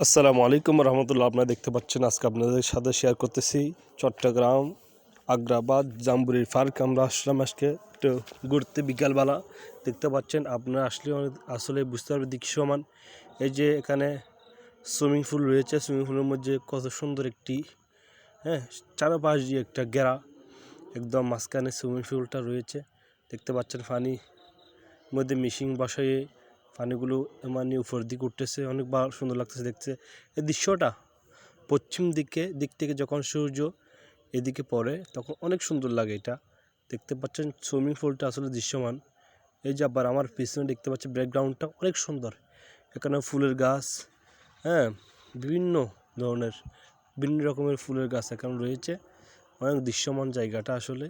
আসসালামু আলাইকুম রহমতুল্লাহ। আপনারা দেখতে পাচ্ছেন, আজকে আপনাদের সাথে শেয়ার করতেছি চট্টগ্রাম, আগ্রাবাদ জাম্বুরির পার্ক আমরা আসলাম আজকে একটু ঘুরতে বিকালবেলা। দেখতে পাচ্ছেন, আপনারা আসলে আসলে বুঝতে পারবেন দৃশ্যমান এই যে এখানে সুইমিং পুল রয়েছে, সুইমিং পুলের মধ্যে কত সুন্দর একটি হ্যাঁ চারপাশ দিয়ে একটা গেরা একদম মাঝখানে সুইমিং পুলটা রয়েছে। দেখতে পাচ্ছেন পানি মধ্যে মেশিন বসায়ে পানিগুলো মানে উপর দিকে উঠতেছে, অনেক ভালো সুন্দর লাগতেছে দেখতে। এই দৃশ্যটা পশ্চিম দিকে, দিক থেকে যখন সূর্য এদিকে পড়ে, তখন অনেক সুন্দর লাগে এটা। দেখতে পাচ্ছেন সুইমিং পুলটা আসলে দৃশ্যমান। এই যে আবার আমার পিছনে দেখতে পাচ্ছি ব্যাকগ্রাউন্ডটা অনেক সুন্দর। এখানে ফুলের গাছ হ্যাঁ বিভিন্ন ধরনের, বিভিন্ন রকমের ফুলের গাছ এখানে রয়েছে। অনেক দৃশ্যমান জায়গাটা আসলে।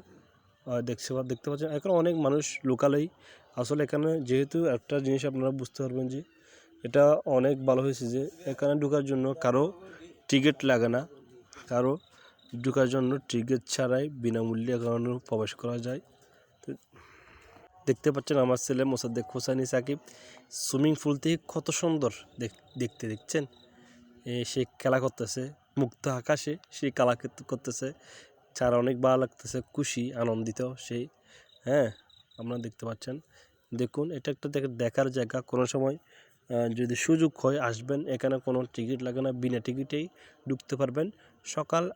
আর দেখতে পাচ্ছেন। এখন অনেক মানুষ লোকালেই। আসলে এখানে যেহেতু একটা জিনিস আপনারা বুঝতে পারবেন যে, এটা অনেক ভালো হয়েছে যে, এখানে ঢোকার জন্য কারও টিকিট লাগে না। কারও ঢোকার জন্য টিকিট ছাড়াই বিনামূল্যে এখানে প্রবেশ করা যায়। দেখতে পাচ্ছেন আমার ছেলে মোসাদ্দেক হোসানি সাকিব। সুইমিং পুল থেকে কত সুন্দর দেখ- দেখতে, দেখছেন? সে খেলা করতেছে, মুক্ত আকাশে সে খেলা করতেছে। চার অনেক ভালো লাগতেছে, খুশি, আনন্দিত সেই হ্যাঁ আপনারা দেখতে পাচ্ছেন। দেখুন, এটা একটা দেখ- দেখার জায়গা। কোনো সময় যদি সুযোগ হয়, আসবেন। এখানে কোনো টিকিট লাগে না, বিনা টিকিটেই ঢুকতে পারবেন। সকাল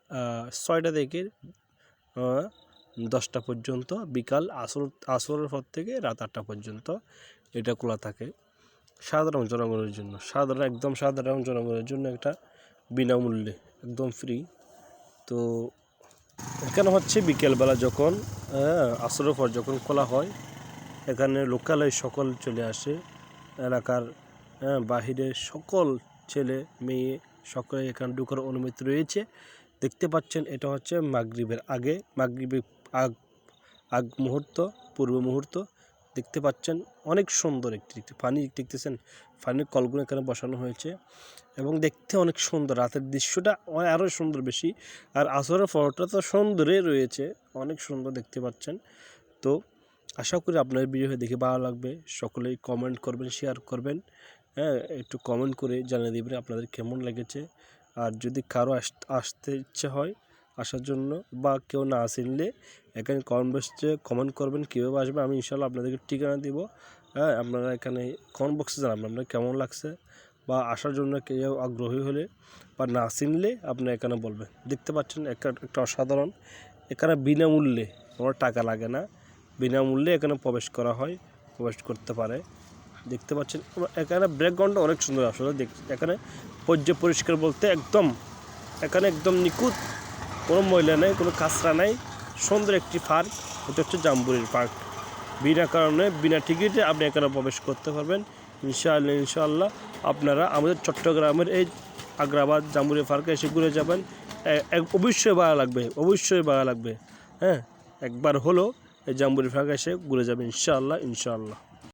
ছয়টা থেকে দশটা পর্যন্ত, বিকাল আসর, আসরের পর থেকে রাত আটটা পর্যন্ত এটা খোলা থাকে। সাধারণ জনগণের জন্য, সাধারণ, একদম সাধারণ জনগণের জন্য একটা বিনামূল্যে, একদম ফ্রি তো এখানে হচ্ছে বিকেলবেলা যখন আসরের পর যখন খোলা হয়, এখানে লোকালয় সকল চলে আসে। এলাকার বাহিরে সকল ছেলে, মেয়ে সকলে এখানে ঢুকার অনুমতি রয়েছে। দেখতে পাচ্ছেন এটা হচ্ছে মাগরীবের আগে, মাগরীবের আগ আগ মুহূর্ত, পূর্ব মুহূর্ত। দেখতে পাচ্ছেন অনেক সুন্দর একটি পানি দেখতেছেন, পানির কলগুলো এখানে বসানো হয়েছে এবং দেখতে অনেক সুন্দর। রাতের দৃশ্যটা আরও সুন্দর বেশি। আর আসরের ফটোটা তো সুন্দরই রয়েছে, অনেক সুন্দর দেখতে পাচ্ছেন। তো আশা করি আপনার ভিডিও দেখে ভালো লাগবে। সকলেই কমেন্ট করবেন শেয়ার করবেন। হ্যাঁ একটু কমেন্ট করে জানিয়ে দেবেন আপনাদের কেমন লেগেছে। আর যদি কারও আস- আসতে ইচ্ছে হয় আসার জন্য বা কেউ না আসলে এখানে কমেন্ট বক্সে কমেন্ট করবেন, কীভাবে আসবে আমি ইনশাল্লাহ আপনাদেরকে ঠিকানা দিব। হ্যাঁ আপনারা এখানে কমেন্ট বক্সে জানাবেন আপনার কেমন লাগছে বা আসার জন্য কেউ আগ্রহী হলে বা না চিনলে আপনি এখানে বলবেন। দেখতে পাচ্ছেন একটা একটা অসাধারণ। এখানে বিনামূল্যে কোনো টাকা লাগে না। বিনামূল্যে এখানে প্রবেশ করা হয়, প্রবেশ করতে পারে। দেখতে পাচ্ছেন, এখানে ব্যাকগ্রাউন্ডটা অনেক সুন্দর আসলে দেখ, এখানে পর্যায় পরিষ্কার বলতে একদম, এখানে একদম নিখুঁত কোনো ময়লা নেই, কোনো কাঁচরা নেই, সুন্দর একটি পার্ক। এটা হচ্ছে জাম্বুরির পার্ক। বিনা কারণে, বিনা টিকিটে আপনি এখানে প্রবেশ করতে পারবেন। ইনশাআল্লাহ ইনশাআল্লাহ আপনারা আমাদের চট্টগ্রামের এই আগ্রাবাদ জাম্বুরি পার্কে এসে ঘুরে যাবেন। অবশ্যই ভালো লাগবে, অবশ্যই ভালো লাগবে। হ্যাঁ একবার হলো এই জাম্বুরি পার্কে এসে ঘুরে যাবেন। ইনশাআল্লাহ ইনশাআল্লাহ।